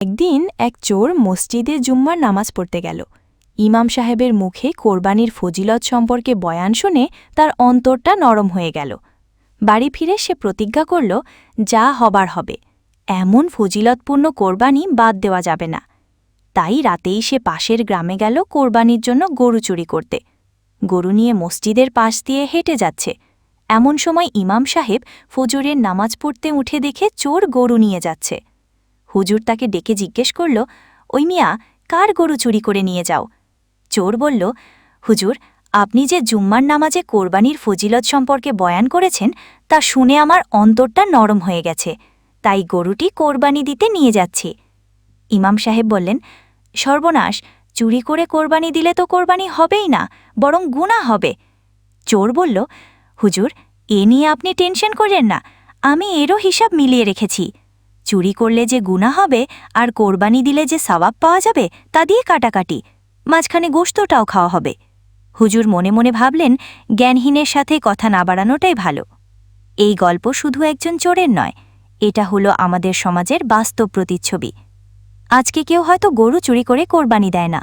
একদিন এক চোর মসজিদে জুম্মার নামাজ পড়তে গেল। ইমাম সাহেবের মুখে কোরবানির ফজিলত সম্পর্কে বয়ান শুনে তার অন্তরটা নরম হয়ে গেল। বাড়ি ফিরে সে প্রতিজ্ঞা করল, যা হবার হবে। এমন ফজিলতপূর্ণ কোরবানি বাদ দেওয়া যাবে না। তাই রাতেই সে পাশের গ্রামে গেল কোরবানির জন্য গরু চুরি করতে। গরু নিয়ে মসজিদের পাশ দিয়ে হেঁটে যাচ্ছে। এমন সময় ইমাম সাহেব ফজরের নামাজ পড়তে উঠে দেখে চোর গরু নিয়ে যাচ্ছে। হুজুর তাকে ডেকে জিজ্ঞেস করল, ওই মিয়া, কার গরু চুরি করে নিয়ে যাও? চোর বলল, হুজুর, আপনি যে জুম্মার নামাজে কোরবানির ফজিলত সম্পর্কে বয়ান করেছেন, তা শুনে আমার অন্তরটা নরম হয়ে গেছে। তাই গরুটি কোরবানি দিতে নিয়ে যাচ্ছি। ইমাম সাহেব বললেন, সর্বনাশ, চুরি করে কোরবানি দিলে তো কোরবানি হবেই না, বরং গুণা হবে। চোর বলল, হুজুর, এ নিয়ে আপনি টেনশন করেন না, আমি এরও হিসাব মিলিয়ে রেখেছি। চুরি করলে যে গুণা হবে আর কোরবানি দিলে যে সওয়াব পাওয়া যাবে, তা দিয়ে কাটাকাটি। মাঝখানে গোস্তটাও খাওয়া হবে। হুজুর মনে মনে ভাবলেন, জ্ঞানহীনের সাথে কথা না বাড়ানোটাই ভালো। এই গল্প শুধু একজন চোরের নয়, এটা হলো আমাদের সমাজের বাস্তব প্রতিচ্ছবি। আজকে কেউ হয়তো গরু চুরি করে কোরবানি দেয় না,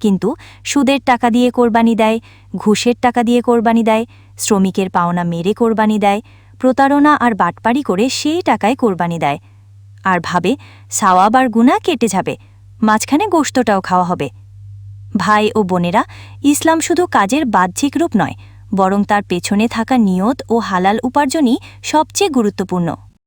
কিন্তু সুদের টাকা দিয়ে কোরবানি দেয়, ঘুষের টাকা দিয়ে কোরবানি দেয়, শ্রমিকের পাওনা মেরে কোরবানি দেয়, প্রতারণা আর বাটপাড়ি করে সেই টাকায় কোরবানি দেয়। আর ভাবে সাওয়াব আর গুণা কেটে যাবে, মাঝখানে গোস্তটাও খাওয়া হবে। ভাই ও বোনেরা, ইসলাম শুধু কাজের বাহ্যিক রূপ নয়, বরং তার পেছনে থাকা নিয়ত ও হালাল উপার্জনই সবচেয়ে গুরুত্বপূর্ণ।